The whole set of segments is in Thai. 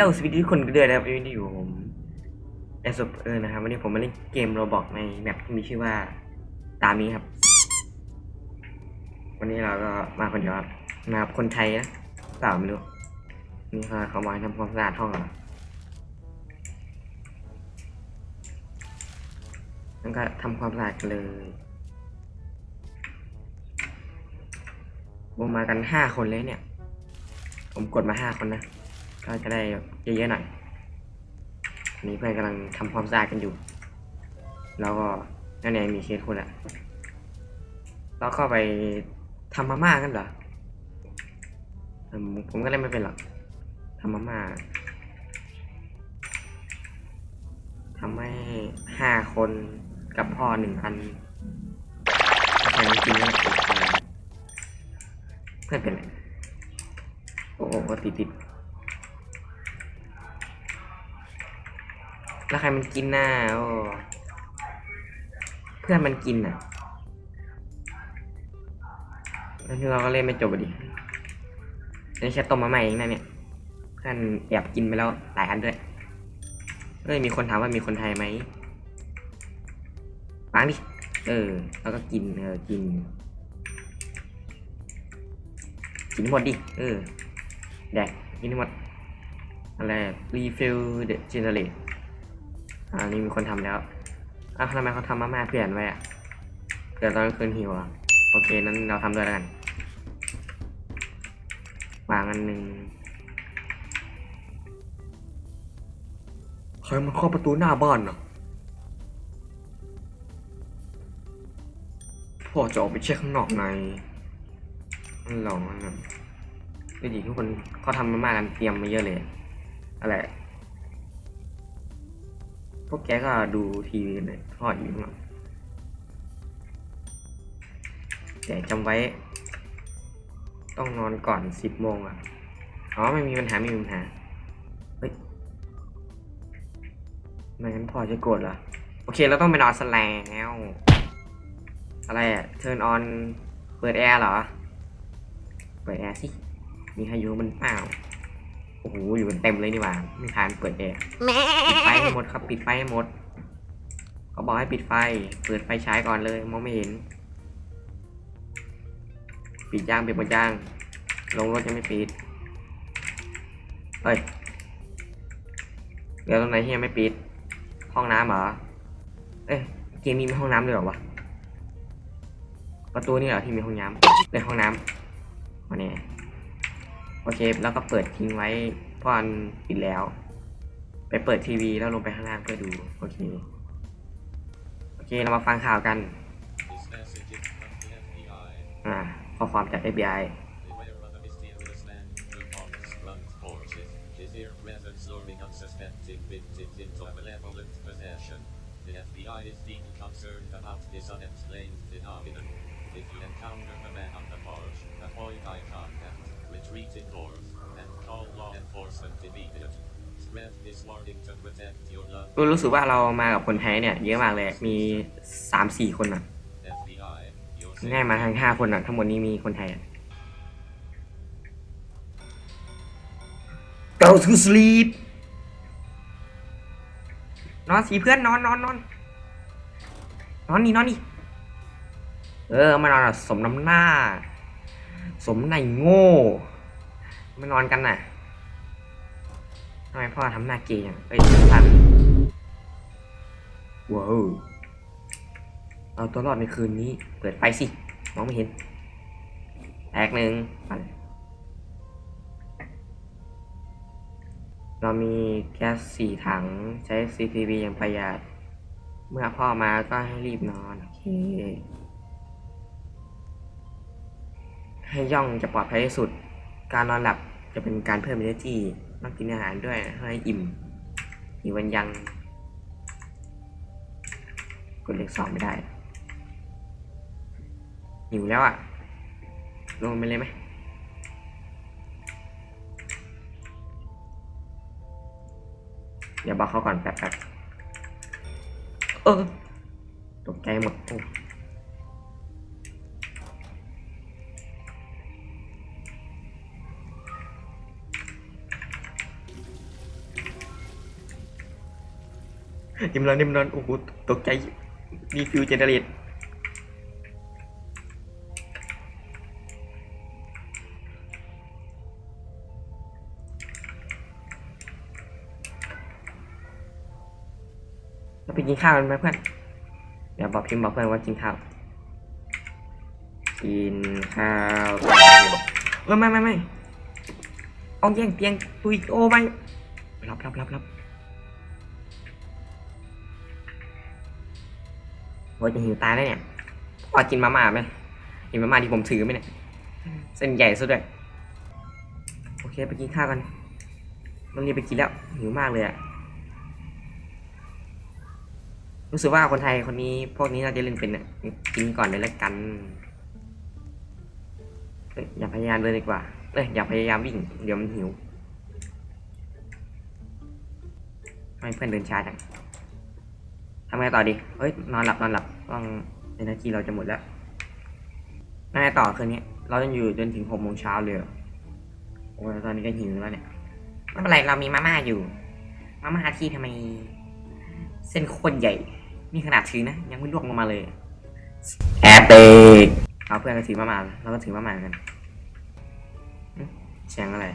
ลสวัสดีทุกคนกันด้วยนะครับวันนี้อยู่ผมแอสเออนะครับวันนี้ผมมาเล่นเกมโรบอกในแมปที่มีชื่อว่าตามนี้ครับ วันนี้เราก็มาคนเดียวครับมาคนไทยนะเปล่าไม่รู้นี่เขาเขามาทำความสะอาดห้องเหรอนั่นก็ทำความสะอาดกันเลยวงมากันห้าคนเลยเนี่ย ผมกดมาห้าคนนะ ก็จะได้เยอะๆหน่อยนี้เพื่อนกำลังทำความสะอาดกันอยู่ แล้วก็นั่นเองมีเคสคุณอะเราเข้าไปทำมาม่ากันเหรอ ผมก็เล่นไม่เป็นหรอกทำมาม่าทำให้ห้าคนกับพ่อหนึ่งอันใครไม่กินก็ติดเพื่อนเป็นไรโอ้โหติดติด แล้วใครมันกินน่ะโอ้เพื่อนมันกินน่ะแล้วที่เราก็เล่นไม่จบอดินี่แค่ต้มมาใหม่เองนะเนี่ยเพื่อนแอบกินไปแล้วหลายอันด้วยเอ้ยมีคนถามว่ามีคนไทยไหมปังดิ เออ แล้วก็กิน เออ กิน กินหมดดิ เออ แดก กินให้หมด อะไร refill the generate อ่านี่มีคนทำแล้วอะทำไมเขาทำมาม่าเพื่อนไว้อะเผื่อตอนกลางคืนหิวอะโอเคนั้นเราทำด้วยแล้วกันวางอันหนึ่งใครมันเข้าประตูหน้าบ้านอะพ่อจะออกไปเช็คข้างนอกในนั่นหรอนั่นดูดิทุกคนเขาทำมาม่ากันเตรียมมาเยอะเลยอะไร พวกแกก็ดูทีวีกันเลยทอดอยู่ข้างหลังแต่จำไว้ ต้องนอนก่อนสิบโมงอะ อ๋อ ไม่มีปัญหา ไม่มีปัญหา เฮ้ยไม่งั้นพ่อจะโกรธเหรอ โอเค เราต้องไปนอนสแลงแล้ว อะไรอะเทิร์นออน เปิดแอร์เหรอ เปิดแอร์สิ มีพายุมันเปล่า โอ้โหอยู่กันเต็มเลยนี่หว่าไม่ทานเปิดแอร์ปิดไฟให้หมดครับปิดไฟให้หมดเขาบอกให้ปิดไฟ เปิดไฟฉายก่อนเลยมองไม่เห็น ปิดย่างปิดหมดย่าง ลงรถยังไม่ปิดเฮ้ยเดี๋ยวตรงไหนที่ยังไม่ปิด ห้องน้ำเหรอ เอ้ยเกมนี้มีห้องน้ำด้วยเหรอวะประตูนี่เหรอที่มีห้องน้ำเป็นห้องน้ำมาเนี่ยโอ เค แล้วก็เปิดทิ้งไว้เพราะมันปิดแล้ว ไปเปิดทีวีแล้วลงไปข้างล่างเพื่อดู โอเค โอเค เรามาฟังข่าวกัน This message is from the FBI. อ่าข้อความจาก FBI Beware of a mysterious man who haunts blunt forces. His ear methods luring unsuspecting victims into a malevolent possession. The FBI is deeply concerned about this unexplained phenomenon. If you encounter the man on the porch, avoid eye contact, retreat indoors, and call law enforcement immediately. Spread this warning to protect your loved รู้รู้สึกว่าเรามากับคนไทยเนี่ยเยอะมากเลย มีสามสี่คนอะ FBI. Your ง่ายมาทั้งห้าคนอะ ทั้งหมดนี้มีคนไทยอะ Go to sleep นอนสีเพื่อนนอนนอนนอนนอนนี่นอนนี่ เออมานอนอะสมน้ำหน้า สมในโง่มานอนกันน่ะทำไมพ่อทำหน้าเกย์อย่างเอ้ยทันว้าวเอาตัวรอดในคืนนี้ เปิดไฟสิ มองไม่เห็นแตกหนึ่งไปเรามีแก๊สสี่ถังใช้ CCTV อย่างประหยัด เมื่อพ่อมาก็ให้รีบนอน โอเค ให้ย่องจะปลอดภัยที่สุด การนอนหลับจะเป็นการเพิ่ม energy ต้องกินอาหารด้วยให้อิ่มหิววันยังกดเลขสองไม่ได้หิวแล้วอะ ลงไปเลยไหมเดี๋ยวบอกเขาก่อนแป๊บๆเออตกใจหมดโอ้ นิ่มนอนนิ่มนอนโอ้โหตกใจดีฟิวเจเนเรตเราไปกินข้าวกันไหมเพื่อน เดี๋ยวบอกพิมพ์บอกเพื่อนว่ากินข้าว กินข้าวเออไม่ไม่ไม่เอาแย่งเตียงตุยโอไม่รับรับรับรับ ว่าจะหิวตายแล้วเนี่ยพอกินมาม่าไหมกินมาม่าที่ผมถือไหมเนี่ย เส้นใหญ่ซะด้วยโอเคไปกินข้าวกันต้องรีบไปกินแล้วหิวมากเลยอะรู้สึกว่าคนไทยคนนี้พวกนี้น่าจะเล่นเป็นอะกินก่อนเลยแล้วกันเอ้ยอย่าพยายามเลยดีกว่าเอ้ยอย่าพยายามวิ่ง เดี๋ยวมันหิวทำไมเพื่อนเดินช้าจังทำไงต่อดีเฮ้ยนอนหลับนอนหลับ ต้องเอเนจีเราจะหมดแล้วทำไงต่อคืนนี้ เราต้อยู่จนถึงหกโมงเช้าเลยโอ้ยตอนนี้ก็หิวแล้วเนี่ยไม่เป็นไรเรามีมาม่าอยู่ มาม่าที่ทำไม เส้นโคตรใหญ่ นี่ขนาดถือนะ ยังไม่ลวกลงมาเลย แอบเตกเอาเพื่อนก็ถือมาม่าเราก็ถือมาม่ากันเสียงอะไร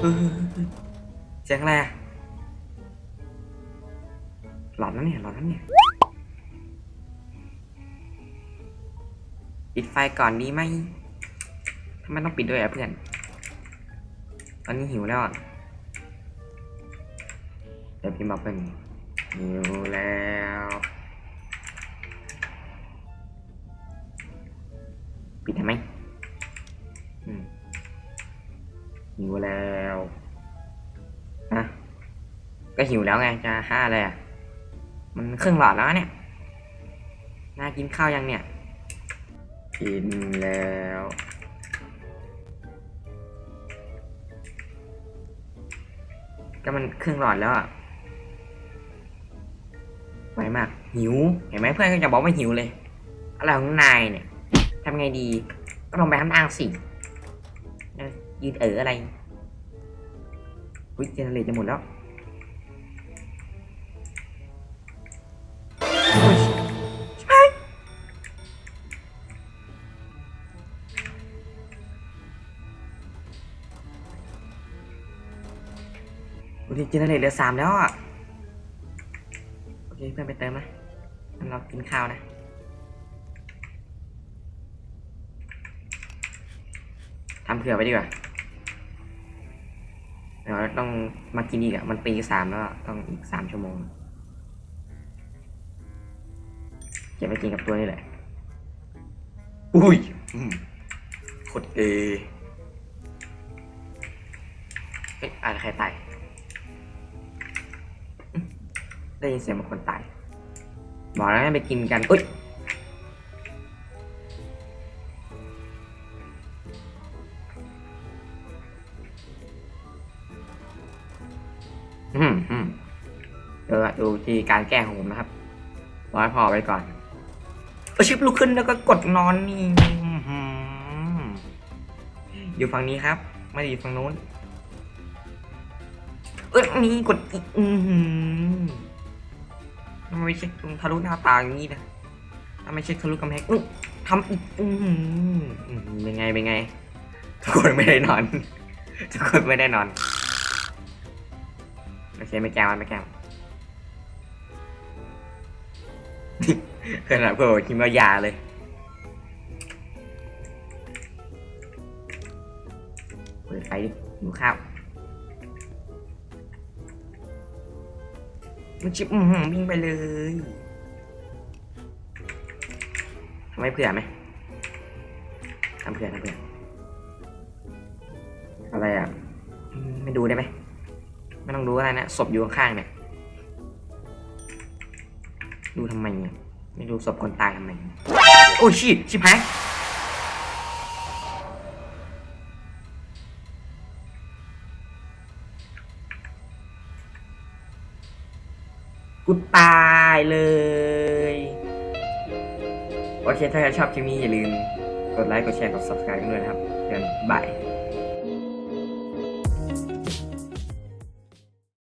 เฮ้ยเสียงอะไร หลอนนะเนี่ยหลอนนะเนี่ยปิดไฟก่อนดีไหมทำไมต้องปิดด้วยอะเพื่อน ตอนนี้หิวแล้วอะเดี๋ยวพี่มาเป็นหิวแล้วปิดทำไมอืมหิวแล้วอะก็หิวแล้วไงจะห้าอะไรอะ มันครึ่งหลอดแล้วเนี่ยน่ากินข้าวยังเนี่ย กินแล้ว ก็มันครึ่งหลอดแล้วอะไวมาก หิว เห็นไหมเพื่อนก็จะบอกว่าหิวเลย อะไรของนายเนี่ยทำไงดี ก็ลงไปข้างล่างสิยืนเอออะไร อุ้ยเจเนเรตจะหมดแล้ว โอเคเจเนเรตเหลือสามแล้วอะโอเคเพื่อนไปเติมนะเรากินข้าวนะทำเผื่อไว้ดีกว่าเดี๋ยวต้องมากินอีกอะ มันตีสามแล้วต้องอีกสามชั่วโมงเก็บไปกินกับตัวนี่แหละ อุ้ยอืมโคตรเอเฮ้ยอะไรใครตาย ได้ยินเสียงเหมันคนตายบอกแล้วให้ไปกินกันอุ้ยอืมอืมเดี๋ยวดูที่การแก้ของผมนะครับร้อยพอไปก่อนเอาชิปลุกขึ้นแล้วก็กดนอนนี่อยู่ฝั่งนี้ครับ ไม่ได้อยู่ฝั่งนู้น เอ้ยนี่กดอีกอือ ไม่เช็คตรงทะลุหน้าต่างอย่างนี้นะทำไมเช็คทะลุกำแพงอุ๊ทำอีกอืมเป็นไงเป็นไง ทุกคนไม่ได้นอน ทุกคนไม่ได้นอนโอเคไม่แก้วไม่แก้วขนาดเพื่อนกิมายาเลย มันชิบอือหือวิ่งไปเลยทำไมเผื่อไหมทำเผื่อทำเผื่ออะไรอะ ไม่ดูได้ไหมไม่ต้องดูอะไรนะศพอยู่ข้างๆเนี่ยดูทำไมเนี่ยไม่ดูศพคนตายทำไม โอ้ยชิชิบหาย กูตายเลย โอเค ถ้าใครชอบคลิปนี้อย่าลืม กดไลค์ กดแชร์ กด subscribe ด้วยนะครับเดี๋ยวบาย